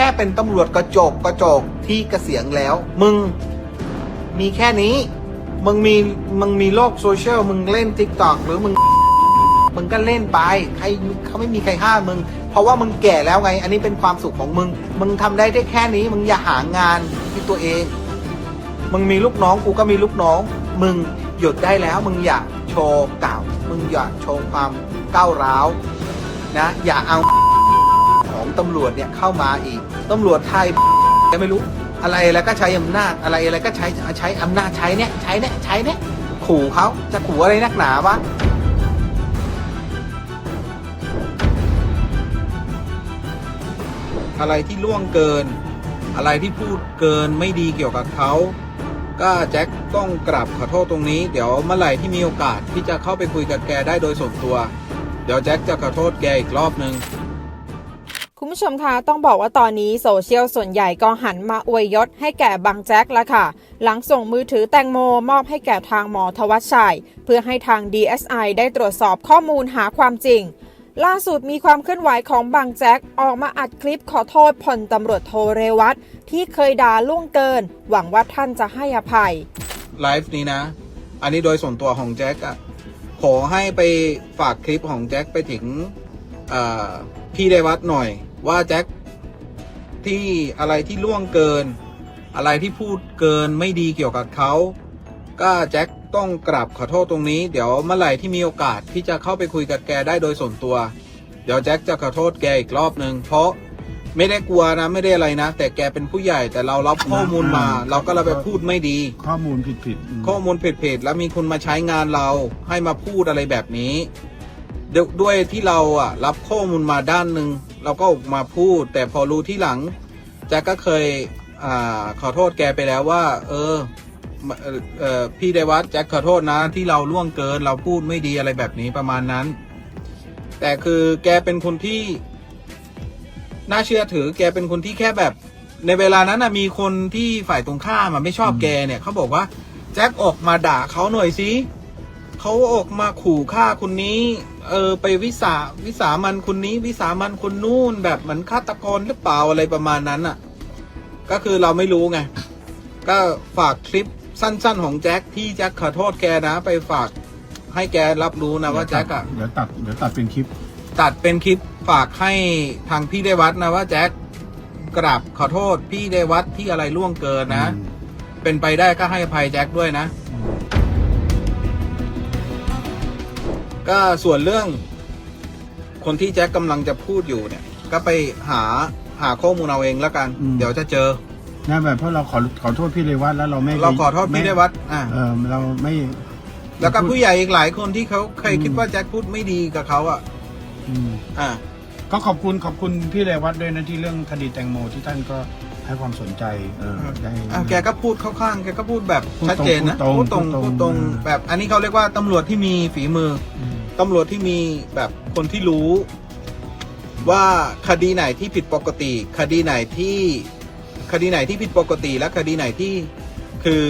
ค่เป็นตำรวจกระจกกระจกที่เกษียณแล้ว มึงมีแค่นี้ มึงมีมึงมีโลกโซเชียลมึงเล่นทิกตอกหรือมึงมึงก็เล่นไปใครเขาไม่มีใครห้ามมึง เพราะว่ามึงแก่แล้วไง อันนี้เป็นความสุขของมึง มึงทำได้ได้แค่นี้ มึงอย่าหางานที่ตัวเอง มึงมีลูกน้องกูก็มีลูกน้อง มึงหยุดได้แล้ว มึงอย่าโชว์เก่า มึงอย่าโชว์ความก้าวร้าวนะ อย่าเอา ตำรวจเนี่ยเข้ามาอีกตำรวจไทยก็ไม่รู้อะไรแล้วก็ใช้อำนาจอะไรอะไรก็ใช้ใช้อำนาจใช้เนี่ยใช้เนี่ยใช้เนี่ยขู่เขาจะขู่อะไรนักหนาวะอะไรที่ล่วงเกิน อะไรที่พูดเกินไม่ดีเกี่ยวกับเขาก็แจ็คต้องกราบขอโทษตรงนี้ เดี๋ยวเมื่อไหร่ที่มีโอกาสที่จะเข้าไปคุยกับแกได้โดยส่วนตัว เดี๋ยวแจ็คจะขอโทษแกอีกรอบหนึ่ง คุณผู้ชมคะต้องบอกว่าตอนนี้โซเชียลส่วนใหญ่ก็หันมาอวยยศให้แก่บังแจ็คแล้วค่ะ หลังส่งมือถือแตงโมมอบให้แก่ทางหมอทวัชชัย เพื่อให้ทาง DSI ได้ตรวจสอบข้อมูลหาความจริง ล่าสุดมีความเคลื่อนไหวของบังแจ็คออกมาอัดคลิปขอโทษพลตำรวจโทเรวัตที่เคยด่าล่วงเกิน หวังว่าท่านจะให้อภัยไลฟ์นี้นะ อันนี้โดยส่วนตัวของแจ็คอะขอให้ไปฝากคลิปของแจ็คไปถึงพี่เดวัดหน่อย ว่าแจ็คที่อะไรที่ล่วงเกิน อะไรที่พูดเกินไม่ดีเกี่ยวกับเขาก็แจ็คต้องกราบขอโทษตรงนี้ เดี๋ยวเมื่อไหร่ที่มีโอกาสที่จะเข้าไปคุยกับแกได้โดยส่วนตัว เดี๋ยวแจ็คจะขอโทษแกอีกรอบหนึ่งเพราะไม่ได้กลัวนะไม่ได้อะไรนะ แต่แกเป็นผู้ใหญ่แต่เรารับข้อมูลมา เราก็เราไปพูดไม่ดี ข้อมูลผิดผิดๆอืมข้อมูลเพจๆแล้วมีคนมาใช้งานเราให้มาพูดอะไรแบบนี้ดยวด้วยที่เราอะรับข้อมูลมาด้านหนึ่ง เราก็ออกมาพูด แต่พอรู้ที่หลังแจ็คก็เคยอ่าขอโทษแกไปแล้วว่า เออเอ่อเออพี่เดวัดแจ็คขอโทษนะ ที่เราล่วงเกินเราพูดไม่ดีอะไรแบบนี้ประมาณนั้น แต่คือแกเป็นคนที่น่าเชื่อถือแกเป็นคนที่แค่แบบ ในเวลานั้นนะมีคนที่ฝ่ายตรงข้ามอะไม่ชอบแกเนี่ยเขาบอกว่าแจ็คออกมาด่าเขาหน่อยสิเขาออกมาขู่ฆ่าคนนี้ เออไปวิสาวิสามันคนนี้ วิสามันคนนู่นแบบเหมือนฆาตกรหรือเปล่าอะไรประมาณนั้นอะ ก็คือเราไม่รู้ไง ก็ฝากคลิปสั้น ๆ ของแจ็คที่แจ็คขอโทษแกนะ ไปฝากให้แกรับรู้นะว่าแจ็คอะเดี๋ยวตัดเดี๋ยวตัดเป็นคลิป ตัดเป็นคลิปฝากให้ทางพี่เดวัดนะว่าแจ็คกราบขอโทษพี่เดวัดที่อะไรล่วงเกินนะอืมเป็นไปได้ก็ให้อภัยแจ็คด้วยนะ ก็ส่วนเรื่อง คนที่แจ็คกำลังจะพูดอยู่เนี่ย ก็ไปหาหาข้อมูลเอาเองแล้วกันเดี๋ยวจะเจอนั่นแบบเพราะเราขอขอโทษพี่เลวัตแล้วเราไม่เราขอโทษพี่เดวัดอะเออเราไม่แล้วก็ผู้ใหญ่อีกหลายคนที่เขาเคยคิดว่าแจ็คพูดไม่ดีกับเขาอะอืมอะก็ขอบคุณขอบคุณพี่เลวัตด้วยนะที่เรื่องคดีแตงโมที่ท่านก็ ให้ความสนใจเออได้อะแกก็พูดเข้าข้างแกก็พูดแบบพูดตรงชัดเจนนะพูพูดดตตรรงงพูพูดดตตรรงงแบบ อันนี้เขาเรียกว่าตำรวจที่มีฝีมืออืมตำรวจที่มีแบบคนที่รู้ ว่าคดีไหนที่ผิดปกติ คดีไหนที่คดีไหนที่ผิดปกติ และคดีไหนที่คือ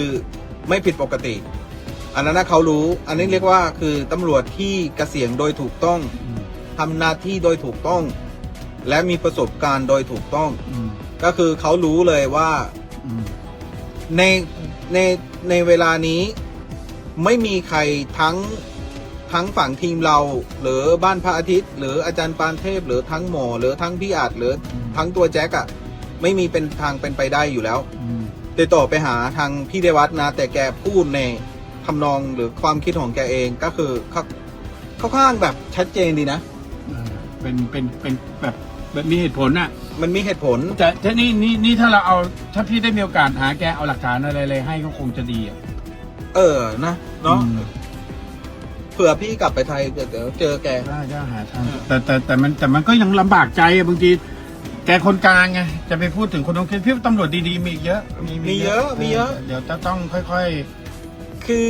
ไม่ผิดปกติ อันนั้นนะเขารู้ อันนี้เรียกว่าคือตำรวจที่เกษียณโดยถูกต้องอืมทำหน้าที่โดยถูกต้อง และมีประสบการณ์โดยถูกต้องอืม ก็คือเขารู้เลยว่าอืมในในในเวลานี้ไม่มีใครทั้งทั้งฝั่งทีมเรา หรือบ้านพระอาทิตย์ หรืออาจารย์ปานเทพ หรือทั้งหมอหรือทั้งพี่อาจหรือทั้งตัวแจ็คอะไม่มีเป็นทางเป็นไปได้อยู่แล้วอืมติดต่อไปหาทางพี่เดวัฒนะ แต่แกพูดในทำนองหรือความคิดของแกเองก็คือเขาเขาข้างแบบชัดเจนดีนะเออเป็นเป็นเป็นแบบ แบบมีเหตุผลน่ะ มันมีเหตุผล แต่ถ้านี่นี่นี่ถ้าเราเอาถ้าพี่ได้มีโอกาสหาแกเอาหลักฐานอะไรเลยให้ก็คงจะดีอะเออนะเนาะอืมเผื่อพี่กลับไปไทยเดี๋ยวเดี๋ยวเจอแก ได้ได้หาทางเออแต่แต่แต่มันแต่มันก็ยังลำบากใจอะบางทีแกคนกลางไงจะไปพูดถึงคนตรงพี่ว่าตำรวจดีๆมีอีกเยอะมีเยอะมีเยอะ เดี๋ยวจะต้องค่อยคือ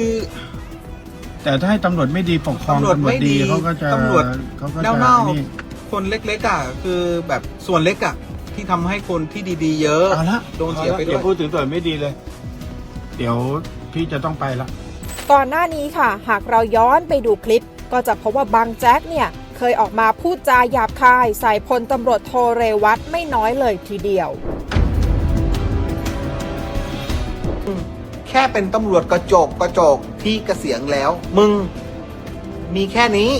ๆแต่ถ้าให้ตำรวจไม่ดีปกครองตำรวจไม่ดีเขาก็จะตำรวจเขาก็จะเน่านี่ๆ คนเล็กๆอะคือแบบส่วนเล็กอะที่ทำให้คนที่ดีๆ เยอะเอาละโดนเสียไปด้วยเดี๋ยวพูดถึงตำรวจไม่ดีเลย เดี๋ยวพี่จะต้องไปละ ก่อนหน้านี้ค่ะ หากเราย้อนไปดูคลิป ก็จะพบว่าบางแจ็คเนี่ย เคยออกมาพูดจาหยาบคายใส่พลตำรวจโทเรวัตไม่น้อยเลยทีเดียว แค่เป็นตำรวจกระจกกระจกที่เกษียณแล้ว มึง มีแค่นี้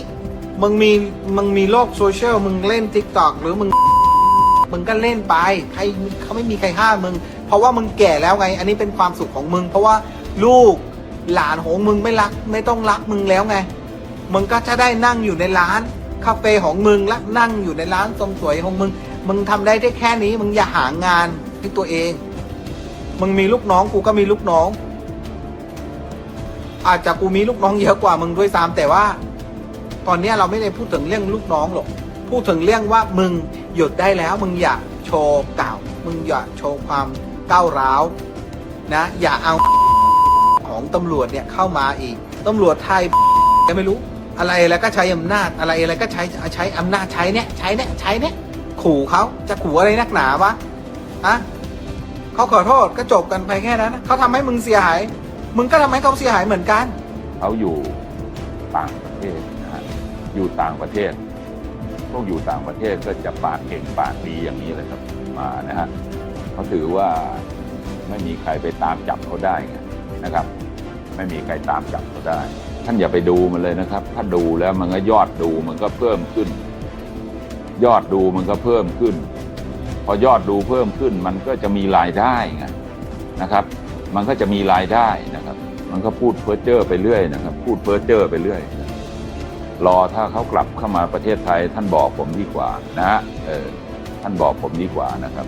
มึงมีมึงมีโลกโซเชียลมึงเล่น t ิ k t o k หรือมึง มึงก็เล่นไปใครเขาไม่มีใครห้ามมึง เพราะว่ามึงแก่แล้วไง อันนี้เป็นความสุขของมึง เพราะว่าลูกหลานของมึงไม่รักไม่ต้องรักมึงแล้วไง มึงก็จะได้นั่งอยู่ในร้านคาเฟ่ของมึงและนั่งอยู่ในร้านสมสวยของมึง มึงทำได้ได้แค่นี้ มึงอย่าหางานให้ตัวเอง มึงมีลูกน้องกูก็มีลูกน้อง อาจจะกูมีลูกน้องเยอะกว่ามึงด้วยซ้ำแต่ว่า ตอนนี้เราไม่ได้พูดถึงเรื่องลูกน้องหรอก พูดถึงเรื่องว่ามึงหยุดได้แล้ว มึงอย่าโชว์เก่าวมึงอย่าโชว์ความก้าวร้าวนะ อย่าเอาของตำรวจเนี่ยเข้ามาอีกตำรวจไทยก็ไม่รู้ อะไรแล้วก็ใช้อำนาจอะไรอะไรก็ใช้ใช้อำนาจใช้เนี่ยใช้เนี่ยใช้เนี่ยขู่เขาจะขู่อะไรนักหนาวะอะเขาขอโทษก็จบกันไปแค่นั้นเขาทำให้มึงเสียหาย มึงก็ทำให้เขาเสียหายเหมือนกัน เขาอยู่ต่างประเทศ นะฮะอยู่ต่างประเทศพวกอยู่ต่างประเทศก็จะปากเก่งปากดีอย่างนี้เลยครับมานะฮะเขาถือว่าไม่มีใครไปตามจับเขาได้นะครับ ไม่มีใครตามจับเขาได้ ท่านอย่าไปดูมันเลยนะครับ ถ้าดูแล้วมันก็ยอดดูมันก็เพิ่มขึ้น ยอดดูมันก็เพิ่มขึ้น พอยอดดูเพิ่มขึ้น มันก็จะมีรายได้ไงนะครับ มันก็จะมีรายได้นะครับ มันก็พูดเพ้อเจ้อไปเรื่อยนะครับ พูดเพ้อเจ้อไปเรื่อย รอถ้าเขากลับเข้ามาประเทศไทย ท่านบอกผมดีกว่านะฮะเออท่านบอกผมดีกว่านะครับ